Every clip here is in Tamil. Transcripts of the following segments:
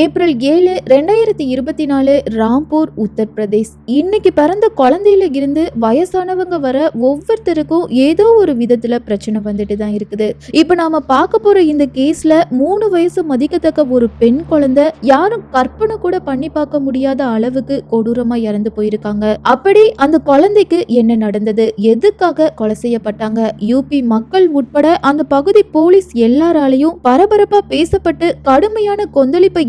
April ஏழு ரெண்டாயிரத்தி இருபத்தி நாலு ராம்பூர் உத்தரப்பிரதேஷ். இன்னைக்கு பிறந்த குழந்தையில இருந்து வயசானவங்க வர ஒவ்வொருத்தருக்கும் ஏதோ ஒரு விதத்துல பிரச்சனை வந்துட்டு தான் இருக்குது. இப்போ நாம பார்க்க போற இந்த கேஸ்ல மூணு வயசு மதிக்கத்தக்க ஒரு பெண் குழந்தை யாரும் கற்பனை கூட பண்ணி பார்க்க முடியாத அளவுக்கு கொடூரமா இறந்து போயிருக்காங்க. அப்படி அந்த குழந்தைக்கு என்ன நடந்தது? எதுக்காக கொலை செய்யப்பட்டாங்க? யூபி மக்கள் உட்பட அந்த பகுதி போலீஸ் எல்லாராலையும் பரபரப்பா பேசப்பட்டு கடுமையான கொந்தளிப்பை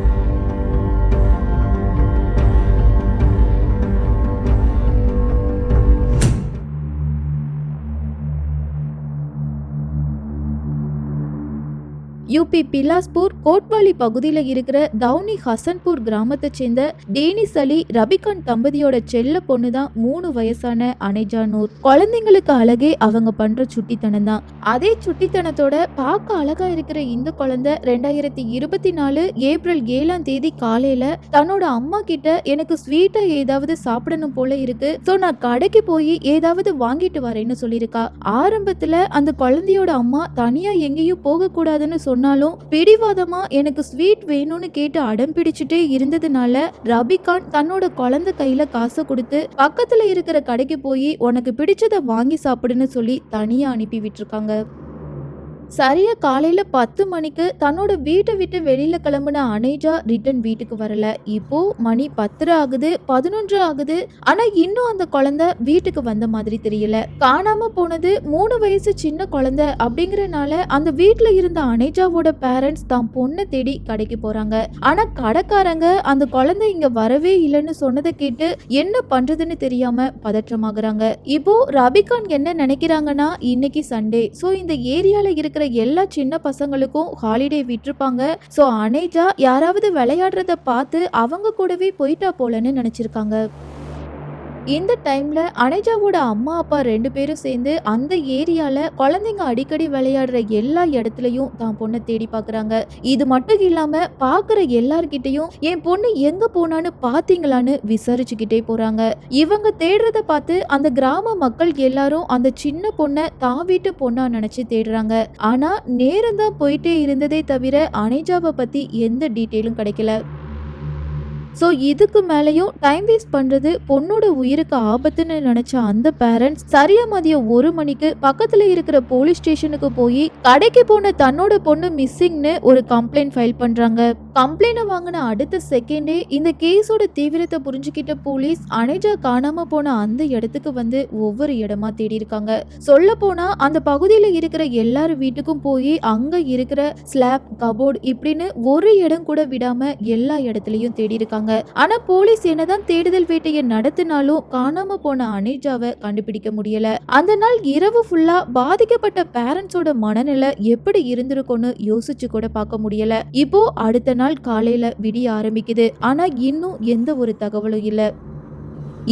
யூபி பிலாஸ்பூர் கோட்வாலி பகுதியில் இருக்கிற தௌனி ஹசன்பூர் கிராமத்தை சேர்ந்த டேனிஸ் அலி ரபிகான் தம்பதியோட செல்ல பொண்ணு தான் மூணு வயசான அனைஜா நூர். குழந்தைங்களுக்கு அழகே அவங்க பண்ற சுட்டித்தனம் தான். அதே சுட்டித்தனத்தோட பார்க்க அழகா இருக்கிற இந்த குழந்தை ரெண்டாயிரத்தி இருபத்தி நாலு ஏப்ரல் ஏழாம் தேதி காலையில தன்னோட அம்மா கிட்ட எனக்கு ஸ்வீட்டா ஏதாவது சாப்பிடணும் போல இருக்கு. ஸோ நான் கடைக்கு போய் ஏதாவது வாங்கிட்டு வரேன்னு சொல்லியிருக்கா. ஆரம்பத்துல அந்த குழந்தையோட அம்மா தனியா எங்கேயும் போகக்கூடாதுன்னு சொன்னாலும் பிடிவாதமா எனக்கு ஸ்வீட் வேணும்னு கேட்டு அடம் பிடிச்சிட்டே இருந்ததுனால ரபிகான் தன்னோட குழந்தை கையில காசை கொடுத்து பக்கத்துல இருக்கிற கடைக்கு போய் உனக்கு பிடிச்சதை வாங்கி சாப்பிடுன்னு சொல்லி தனியா அனுப்பி விட்டுருக்காங்க. சரியா காலையில பத்து மணிக்கு தன்னோட வீட்டை விட்டு வெளியில கிளம்புன அனேஜா ரிட்டர்ன் வீட்டுக்கு வரல. இப்போ மணி பத்தரை ஆகுது பதினொன்று ஆகுது. ஆனா இன்னும் அந்த குழந்தை வீட்டுக்கு வந்த மாதிரி தெரியல. காணாம போனது மூணு வயசு சின்ன குழந்தை அப்படிங்கறனால அந்த வீட்டில் இருந்த அனேஜாவோட பேரண்ட்ஸ் தான் பொண்ணை தேடி கடைக்கு போறாங்க. ஆனா கடைக்காரங்க அந்த குழந்தை இங்க வரவே இல்லைன்னு சொன்னதை கேட்டு என்ன பண்றதுன்னு தெரியாம பதற்றமாகறாங்க. இப்போ ரபிகான் என்ன நினைக்கிறாங்கன்னா இன்னைக்கு சண்டே சோ இந்த ஏரியால இருக்கிற எல்லா சின்ன பசங்களுக்கும் ஹாலிடே விட்டுருப்பாங்க. சோ அனேஜா யாராவது விளையாடுறத பார்த்து அவங்க கூடவே போயிட்டா போலன்னு நினைச்சிருக்காங்க. இந்த டைம்ல அனேஜாவோட அம்மா அப்பா ரெண்டு பேரும் சேர்ந்து அந்த ஏரியால குழந்தைங்க அடிக்கடி விளையாடுற எல்லா இடத்துலயும் தான் பொண்ணை தேடி பார்க்குறாங்க இது மட்டும் இல்லாம பார்க்குற எல்லார்கிட்டயும் என் பொண்ணு எங்க போனான்னு பாத்தீங்களான்னு விசாரிச்சுக்கிட்டே போறாங்க. இவங்க தேடுறத பார்த்து அந்த கிராம மக்கள் எல்லாரும் அந்த சின்ன பொண்ணை தான் வீட்டு பொண்ணா நினைச்சு தேடுறாங்க. ஆனா நேரம் தான் போயிட்டே இருந்ததே தவிர அனேஜாவை பத்தி எந்த டீட்டெயிலும் கிடைக்கல. ஸோ இதுக்கு மேலேயும் டைம் வேஸ்ட் பண்ணுறது பொண்ணோட உயிருக்கு ஆபத்துன்னு நினச்ச அந்த பேரண்ட்ஸ் சரியா மதியம் ஒரு மணிக்கு பக்கத்தில் இருக்கிற போலீஸ் ஸ்டேஷனுக்கு போய் கடைக்கு போன தன்னோட பொண்ணு மிஸ்ஸிங்னு ஒரு கம்ப்ளைண்ட் ஃபைல் பண்ணுறாங்க கம்ப்ளைண்ட்டை வாங்கின அடுத்த செகண்டே இந்த கேஸோட தீவிரத்தை புரிஞ்சுக்கிட்ட போலீஸ் அனேஜா காணாம போன அந்த இடத்துக்கு வந்து ஒவ்வொரு இடமா தேடி இருக்காங்க சொல்ல போனா அந்த பகுதியில் இருக்கிற எல்லார் வீட்டுக்கும் போய் அங்க இருக்கிற ஸ்லாப் கபோர்ட் இப்படின்னு ஒரு இடம் கூட விடாம எல்லா இடத்துலயும் தேடி இருக்காங்க ஆனா போலீஸ் என்னதான் தேடுதல் வேட்டையை நடத்தினாலும் காணாம போன அனேஜாவை கண்டுபிடிக்க முடியல. அந்த நாள் இரவு ஃபுல்லா பாதிக்கப்பட்ட பேரண்ட்ஸோட மனநிலை எப்படி இருந்திருக்கும்னு யோசிச்சு கூட பார்க்க முடியல. இப்போ அடுத்த நாள் காலையில் விடிய ஆரம்பிக்குது. ஆனால் இன்னும் எந்த ஒரு தகவலும் இல்லை.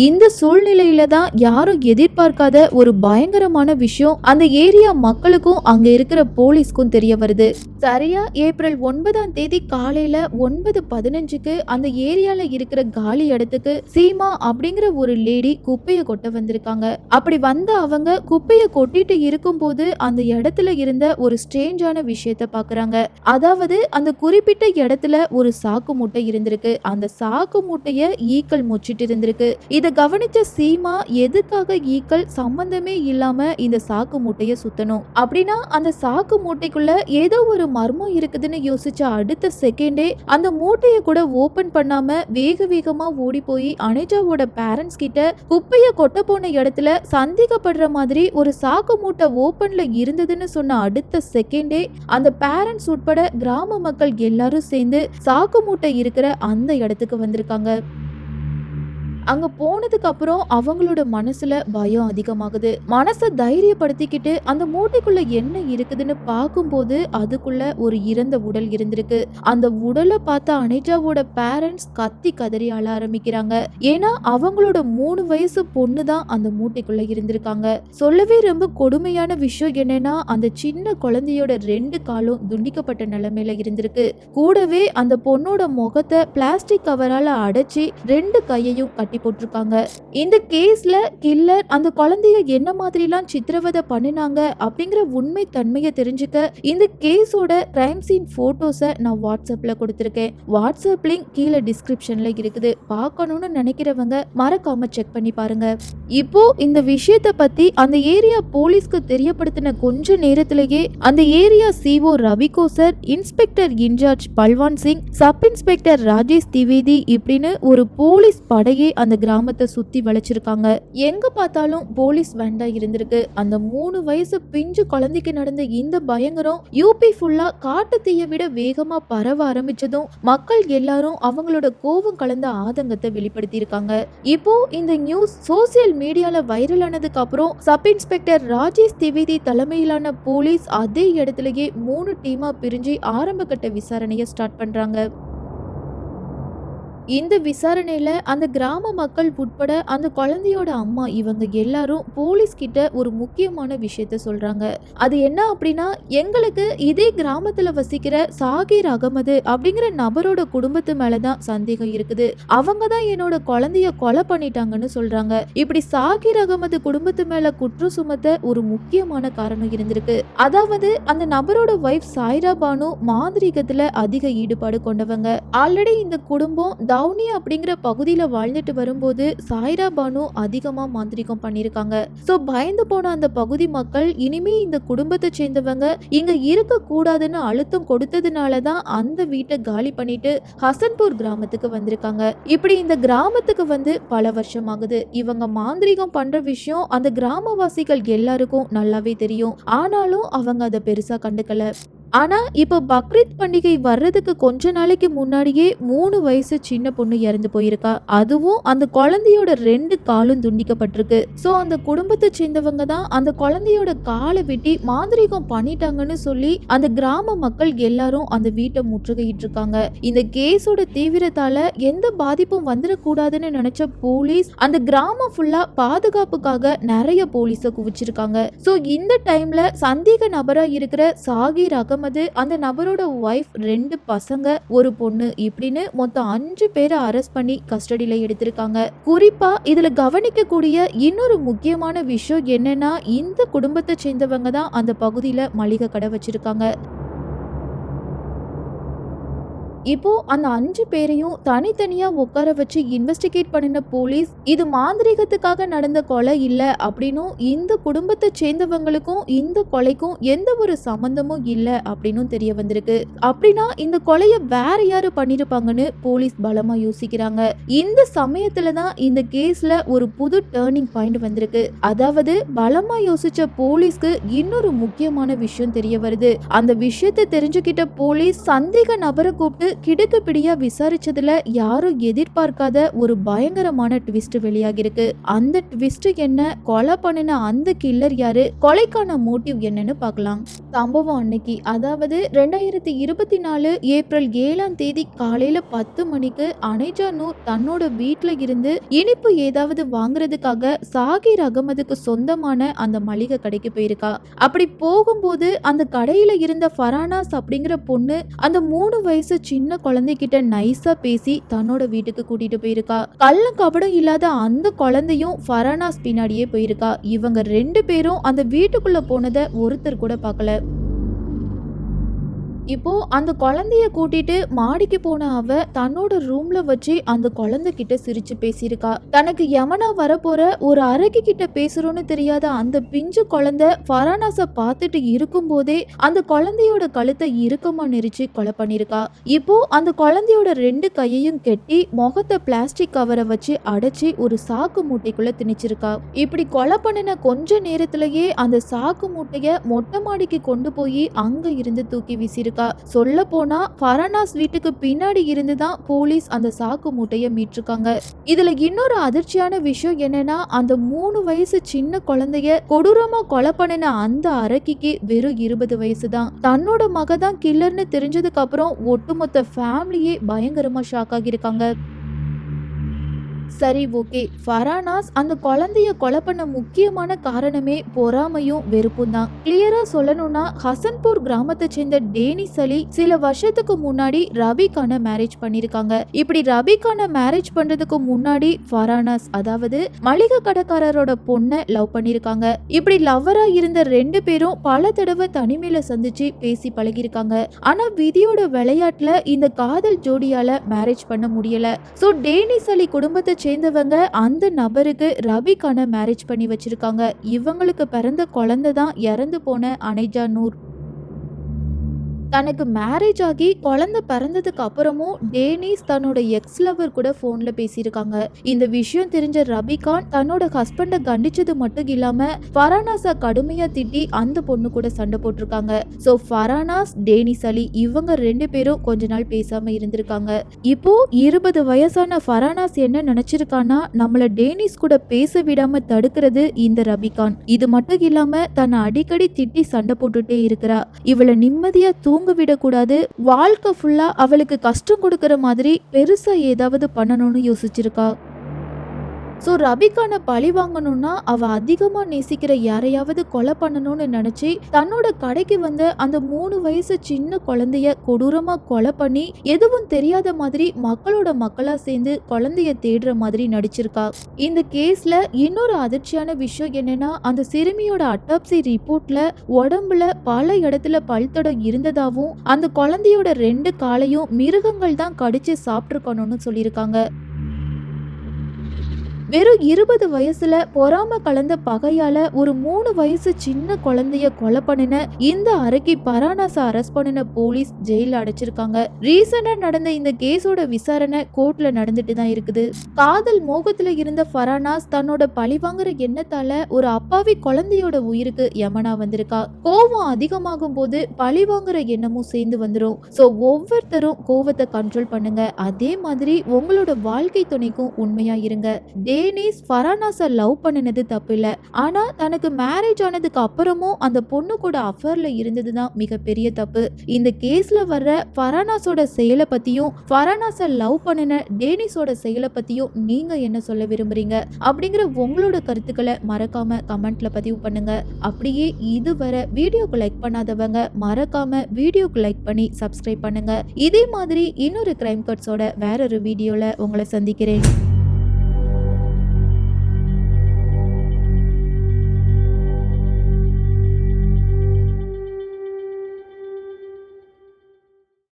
இந்த சூழ்நிலையில தான் யாரும் எதிர்பார்க்காத ஒரு பயங்கரமான விஷயம் அந்த ஏரியா மக்களுக்கும் அங்க இருக்கிற போலீஸ்க்கும் தெரிய வருது. சரியா? ஏப்ரல் ஒன்பதாம் தேதி காலையில ஒன்பது பதினஞ்சுக்கு அந்த ஏரியால இருக்கிற காலி இடத்துக்கு சீமா அப்படிங்கிற ஒரு லேடி குப்பையை கொட்ட வந்திருக்காங்க. அப்படி வந்த அவங்க குப்பையை கொட்டிட்டு இருக்கும்போது அந்த இடத்துல இருந்த ஒரு ஸ்ட்ரேஞ்சான விஷயத்த பாக்குறாங்க. அதாவது அந்த குறிப்பிட்ட இடத்துல ஒரு சாக்கு மூட்டை இருந்திருக்கு. அந்த சாக்கு மூட்டைய ஈக்கள் முச்சிட்டு இருந்திருக்கு. இதை கவனிச்ச சீமா எதுக்காக ஈக்கள் சம்பந்தமே இல்லாம இந்த சாக்கு மூட்டைய சுத்தணும்? அப்படின்னா அந்த சாக்கு மூட்டைக்குள்ள ஏதோ ஒரு மர்மம் இருக்குதுன்னு யோசிச்ச அடுத்த செகண்டே அந்த மூட்டையை கூட ஓபன் பண்ணாம வேக வேகமா ஓடி போய் அனிஜாவோட பேரண்ட்ஸ் கிட்ட குப்பைய கொட்ட போன இடத்துல சந்தேகப்படுற மாதிரி ஒரு சாக்கு மூட்டை ஓபன்ல இருந்ததுன்னு சொன்ன அடுத்த செகண்டே அந்த பேரண்ட்ஸ் உட்பட கிராம மக்கள் எல்லாரும் சேர்ந்து சாக்கு மூட்டை இருக்கிற அந்த இடத்துக்கு வந்திருக்காங்க. அங்க போனதுக்கு அப்புறம் அவங்களோட மனசுல பயம் அதிகமாகுது. மனசை தைரியப்படுத்திக்கிட்டு அந்த மூட்டைக்குள்ள என்ன இருக்குதுன்னு பார்க்கும்போது அதுக்குள்ள ஒரு இறந்த உடல் இருந்திருக்கு. அந்த உடலை பார்த்த அனிஜாவோட பேரண்ட்ஸ் கத்தி கதறி அழ ஆரம்பிக்கிறாங்க. ஏன்னா அவங்களோட மூணு வயசு பொண்ணு தான் அந்த மூட்டைக்குள்ள இருந்திருக்காங்க. சொல்லவே ரொம்ப கொடுமையான விஷயம் என்னன்னா அந்த சின்ன குழந்தையோட ரெண்டு காலும் துண்டிக்கப்பட்ட நிலைமையில இருந்திருக்கு. கூடவே அந்த பொண்ணோட முகத்தை பிளாஸ்டிக் கவரால அடைச்சி ரெண்டு கையையும் கட்டி போட்டிருக்காங்க. இந்த கேஸ்ல கில்லர் அந்த குழந்தைய என்ன மாதிரிலாம் சித்திரவதை பண்ணினாங்க அப்படிங்கிற உண்மை தன்மையை தெரிஞ்சுக்க இந்த கேஸோட கிரைம் சீன் போட்டோஸை நான் வாட்ஸ்அப்ல கொடுத்துருக்கேன். வாட்ஸ்அப் லிங்க் கீழே டிஸ்கிரிப்ஷன்ல இருக்குது. பார்க்கணும்னு நினைக்கிறவங்க மறக்காம செக் பண்ணி பாருங்க. இப்போ இந்த விஷயத்தை பத்தி அந்த ஏரியா போலீஸ்க்கு தெரியப்படுத்தின கொஞ்ச நேரத்திலேயே அந்த area CO ரவிகோ sir inspector in-charge Balwan Singh sub inspector Rajesh Dwivedi இப்படின்னு ஒரு போலீஸ் படையே அந்த கிராமத்தை சுற்றி வளைச்சிருக்காங்க. எங்கே பார்த்தாலும் போலீஸ் வேண்டா இருந்திருக்கு. அந்த மூணு வயசு பிஞ்சு குழந்தைக்கு நடந்த இந்த பயங்கரம் யூபி ஃபுல்லாக காட்டு தீயை விட வேகமாக பரவ ஆரம்பிச்சதும் மக்கள் எல்லாரும் அவங்களோட கோபம் கலந்த ஆதங்கத்தை வெளிப்படுத்தியிருக்காங்க. இப்போ இந்த நியூஸ் சோசியல் மீடியால வைரல் ஆனதுக்கு அப்புறம் சப் இன்ஸ்பெக்டர் ராஜேஷ் திவேதி தலைமையிலான போலீஸ் அதே இடத்துலயே மூணு டீமா பிரிஞ்சு ஆரம்ப கட்ட விசாரணையை ஸ்டார்ட் பண்றாங்க. இந்த விசாரணையில் அந்த கிராம மக்கள் உட்பட அந்த குழந்தையோட அம்மா இவங்க எல்லாரும் போலீஸ் கிட்ட ஒரு முக்கியமான விஷயத்த சொல்றாங்க. அது என்ன அப்படின்னா எங்களுக்கு இதே கிராமத்துல வசிக்கிற சாகிர் அகமது அப்படிங்கிற நபரோட குடும்பத்து மேலதான் சந்தேகம் இருக்குது. அவங்க தான் என்னோட குழந்தைய கொலை பண்ணிட்டாங்கன்னு சொல்றாங்க. இப்படி சாகிர் அகமது குடும்பத்து மேல குற்றம் சுமத்த ஒரு முக்கியமான காரணம் இருந்திருக்கு. அதாவது அந்த நபரோட ஒய்ஃப் சாய்ரா பானு மாந்திரீகத்துல அதிக ஈடுபாடு கொண்டவங்க. ஆல்ரெடி இந்த குடும்பம் தவுனி அப்படிங்கிற பகுதியில் வாழ்ந்துட்டு வரும்போது சாய்ரா பானு அதிகமாக மாந்திரிகம் பண்ணியிருக்காங்க. ஸோ பயந்து போன அந்த பகுதி மக்கள் இனிமே இந்த குடும்பத்தை சேர்ந்தவங்க இங்க இருக்க கூடாதுன்னு அழுத்தம் கொடுத்ததுனால தான் அந்த வீட்டை காலி பண்ணிட்டு ஹசன்பூர் கிராமத்துக்கு வந்திருக்காங்க. இப்படி இந்த கிராமத்துக்கு வந்து பல வருஷம் ஆகுது இவங்க மாந்திரிகம் பண்ற விஷயம் அந்த கிராமவாசிகள் எல்லாருக்கும் நல்லாவே தெரியும். ஆனாலும் அவங்க அதை பெருசா கண்டுக்கல. ஆனால் இப்போ பக்ரீத் பண்டிகை வர்றதுக்கு கொஞ்ச நாளைக்கு முன்னாடியே மூணு வயசு சின்ன பொண்ணு இறந்து போயிருக்கா. அதுவும் அந்த குழந்தையோட ரெண்டு காலும் துண்டிக்கப்பட்டிருக்கு. ஸோ அந்த குடும்பத்தை சேர்ந்தவங்க தான் அந்த குழந்தையோட காலை வெட்டி மாந்திரிகம் பண்ணிட்டாங்கன்னு சொல்லி அந்த கிராம மக்கள் எல்லாரும் அந்த வீட்டை முற்றுகையிட்டு இருக்காங்க இந்த கேஸோட தீவிரத்தால எந்த பாதிப்பும் வந்துடக்கூடாதுன்னு நினைச்ச போலீஸ் அந்த கிராமம் ஃபுல்லா பாதுகாப்புக்காக நிறைய போலீஸை குவிச்சிருக்காங்க. ஸோ இந்த டைம்ல சந்தேக நபரா இருக்கிற சாகிர் முகமது அந்த நபரோட ஒய்ஃப் ரெண்டு பசங்க ஒரு பொண்ணு இப்படின்னு மொத்தம் அஞ்சு பேரை அரெஸ்ட் பண்ணி கஸ்டடியில எடுத்திருக்காங்க. குறிப்பா இதுல கவனிக்கக்கூடிய இன்னொரு முக்கியமான விஷயம் என்னன்னா இந்த குடும்பத்தை சேர்ந்தவங்க தான் அந்த பகுதியில மளிகை கடை வச்சிருக்காங்க. இப்போ அந்த அஞ்சு பேரையும் தனித்தனியா உட்கார வச்சு இன்வெஸ்டிகேட் பண்ணின போலீஸ் இது மாந்திரீகத்துக்காக நடந்த கொலை இல்ல அப்படின்னும் இந்த குடும்பத்தை சேர்ந்தவங்களுக்கும் இந்த கொலைக்கும் எந்த ஒரு சம்பந்தமும் இல்ல அப்படின்னும் தெரிய வந்திருக்கு. அப்படின்னா இந்த கொலைய வேற யாரு பண்ணிருப்பாங்கன்னு போலீஸ் பலமா யோசிக்கிறாங்க. இந்த சமயத்துல தான் இந்த கேஸ்ல ஒரு புது டேர்னிங் பாயிண்ட் வந்திருக்கு. அதாவது பலமா யோசிச்ச போலீஸ்க்கு இன்னொரு முக்கியமான விஷயம் தெரிய வருது. அந்த விஷயத்தை தெரிஞ்சுக்கிட்ட போலீஸ் சந்தேக நபரை கூப்பிட்டு கிடுக்கு பிடியா விசாரிச்சதுல யாரும் எதிர்பார்க்காத ஒரு பயங்கரமான ட்விஸ்ட் வெளியாகிருக்கு அந்த ட்விஸ்ட் என்ன கொலை பண்ணின அந்த கில்லர் யாரு கொலைக்கான மோட்டிவ் என்னன்னு பார்க்கலாம். சம்பவம் அன்னைக்கு அதாவது ரெண்டாயிரத்தி இருபத்தி நாலு ஏப்ரல் ஏழாம் தேதி காலையில பத்து மணிக்கு அனைஜானூர் தன்னோட வீட்டுல இருந்து இனிப்பு ஏதாவது வாங்குறதுக்காக சாகிர் அகமதுக்கு சொந்தமான அந்த மளிகை கடைக்கு போயிருக்கா. அப்படி போகும்போது அந்த கடையில இருந்த ஃபரானாஸ் அப்படிங்கிற பொண்ணு அந்த மூணு வயசு சின்ன சின்ன குழந்தைகிட்ட நைஸா பேசி தன்னோட வீட்டுக்கு கூட்டிட்டு போயிருக்கா. கள்ள கபடம் இல்லாத அந்த குழந்தையும் ஃபரானாஸ் பின்னாடியே போயிருக்கா. இவங்க ரெண்டு பேரும் அந்த வீட்டுக்குள்ள போனதை ஒருத்தர் கூட பார்க்கல. இப்போ அந்த குழந்தைய கூட்டிட்டு மாடிக்கு போன அவ தன்னோட ரூம்ல வச்சு அந்த குழந்தை கிட்ட சிரிச்சு பேசியிருக்கா. தனக்கு யமனா வரப்போற ஒரு அரக்கி கிட்ட பேசுறோன்னு தெரியாத அந்த பிஞ்சு குழந்தை ஃபரானாஸ பார்த்துட்டு இருக்கும்போதே அந்த குழந்தையோட கழுத்தை இறுக்கமா நெரிச்சு கொலை பண்ணிருக்கா இப்போ அந்த குழந்தையோட ரெண்டு கையையும் கெட்டி முகத்தை பிளாஸ்டிக் கவரை வச்சு அடைச்சி ஒரு சாக்கு மூட்டைக்குள்ள திணிச்சிருக்கா. இப்படி கொலை பண்ணின கொஞ்ச நேரத்திலேயே அந்த சாக்கு மூட்டைய மொட்டை மாடிக்கு கொண்டு போய் அங்க இருந்து தூக்கி வீசியிருக்கா. இருக்கா? சொல்ல போனா ஃபரானாஸ் வீட்டுக்கு பின்னாடி இருந்து தான் போலீஸ் அந்த சாக்கு மூட்டையை மீட்டிருக்காங்க இதுல இன்னொரு அதிர்ச்சியான விஷயம் என்னன்னா அந்த மூணு வயசு சின்ன குழந்தைய கொடூரமா கொலை பண்ணின அந்த அரக்கிக்கு வெறும் இருபது வயசு தான் தன்னோட மக தான் கில்லர்னு தெரிஞ்சதுக்கு அப்புறம் ஒட்டுமொத்த ஃபேமிலியே பயங்கரமா ஷாக் ஆகியிருக்காங்க. சரி ஓகே. ஃபரானாஸ் அந்த குழந்தைய கொலை பண்ண முக்கியமான காரணமே பொறாமையும் வெறுப்பும் தான். கிளியரா சொல்லணும்னா ஹசன்பூர் கிராமத்தை சேர்ந்த டேனிஸ் அலி சில வருஷத்துக்கு முன்னாடி ரவிக்கான மேரேஜ் பண்ணிருக்காங்க இப்படி ரவிக்கான மேரேஜ் பண்றதுக்கு முன்னாடி ஃபரானாஸ் அதாவது மளிகை கடைக்காரரோட பொண்ணை லவ் பண்ணிருக்காங்க இப்படி லவ்வரா இருந்த ரெண்டு பேரும் பல தடவை தனிமையில சந்திச்சு பேசி பழகிருக்காங்க ஆனா விதியோட விளையாட்டுல இந்த காதல் ஜோடியால மேரேஜ் பண்ண முடியல. சோ டேனிஸ் அலி குடும்பத்தை சேர்ந்தவங்க அந்த நபருக்கு ரவிக்கான மேரேஜ் பண்ணி வச்சிருக்காங்க. இவங்களுக்கு பிறந்த குழந்தை தான் இறந்து போன அனைஜா நூர். தனக்கு மேரேஜ் ஆகி குழந்தை பிறந்ததுக்கு அப்புறமும் டேனிஸ் தன்னோட எக்ஸ் லவர் கூட ஃபோனில் பேசியிருக்காங்க. இந்த விஷயம் தெரிஞ்ச ரபிகான் தன்னோட ஹஸ்பண்டை கண்டிச்சது மட்டும் இல்லாம ஃபரானாஸை கடுமையா திட்டி அந்த பொண்ணு கூட சண்டை போட்டிருக்காங்க. ஸோ ஃபரானாஸ் டேனிஸ் அலி இவங்க ரெண்டு பேரும் கொஞ்ச நாள் பேசாம இருந்திருக்காங்க. இப்போ இருபது வயசான ஃபரானாஸ் என்ன நினைச்சிருக்கானா நம்மள டேனிஸ் கூட பேச விடாம தடுக்கிறது இந்த ரபிகான். இது மட்டும் இல்லாம தன்னை அடிக்கடி திட்டி சண்டை போட்டுட்டே இருக்கிறா. இவளை நிம்மதியா தூங்க விடக்கூடாது வாழ்க்கை ஃபுல்லா அவளுக்கு கஷ்டம் கொடுக்கற மாதிரி பெருசா ஏதாவது பண்ணணும்னு யோசிச்சிருக்கா. ஸோ ரபிக்கான பழி வாங்கணும்னா அவ அதிகமா நேசிக்கிற யாரையாவது கொலை பண்ணணும்னு நினைச்சு தன்னோட கடைக்கு வந்த அந்த மூணு வயசு சின்ன குழந்தைய கொடூரமா கொலை பண்ணி எதுவும் தெரியாத மாதிரி மக்களோட மக்களா சேர்ந்து குழந்தைய தேடுற மாதிரி நடிச்சிருக்கா. இந்த கேஸ்ல இன்னொரு அதிர்ச்சியான விஷயம் என்னன்னா அந்த சிறுமியோட அட்டாப்சி ரிப்போர்ட்ல உடம்புல பல இடத்துல பல்தடம் இருந்ததாவும் அந்த குழந்தையோட ரெண்டு காலையும் மிருகங்கள் தான் கடிச்சு சாப்பிட்டுருக்கணும்னு சொல்லியிருக்காங்க. வெறும் இருபது வயசுல பொறாம கலந்த பகையால ஒரு மூணு வயசு சின்ன குழந்தைய கொலை பண்ணின இந்த அறைக்கு பரானாச அரெஸ்ட் பண்ணின போலீஸ் ஜெயில அடைச்சிருக்காங்க. ரீசெண்டா நடந்த இந்த கேஸோட விசாரணை கோர்ட்ல நடந்துட்டு தான் இருக்குது. காதல் மோகத்துல இருந்த ஃபரானாஸ் தன்னோட பழிவாங்குற எண்ணத்தால ஒரு அப்பாவி குழந்தையோட உயிருக்கு யமனா வந்திருக்கா. கோவம் அதிகமாகும் போது பழிவாங்குற எண்ணமும் சேர்ந்து வந்துடும் ஸோ ஒவ்வொருத்தரும் கோவத்தை கண்ட்ரோல் பண்ணுங்க. அதே மாதிரி உங்களோட வாழ்க்கை துணைக்கும் உண்மையா இருங்க. டேனிஸ் ஃபரானாஸை லவ் பண்ணினது தப்பு இல்லை ஆனால் தனக்கு மேரேஜ் ஆனதுக்கு அப்புறமும் அந்த பொண்ணு கூட அஃபேரில் இருந்தது தான் மிகப்பெரிய தப்பு. இந்த கேஸில் வர்ற ஃபரானாஸோட செயலை பற்றியும் ஃபரானாஸை லவ் பண்ணின டேனிஸோட செயலை பற்றியும் நீங்கள் என்ன சொல்ல விரும்புறீங்க? அப்படிங்கிற உங்களோட கருத்துக்களை மறக்காமல் கமெண்ட்டில் பதிவு பண்ணுங்கள் அப்படியே இதுவரை வீடியோக்கு லைக் பண்ணாதவங்க மறக்காமல் வீடியோக்கு லைக் பண்ணி சப்ஸ்கிரைப் பண்ணுங்கள் இதே மாதிரி இன்னொரு கிரைம் கட்ஸோட வேற ஒரு உங்களை சந்திக்கிறேன்.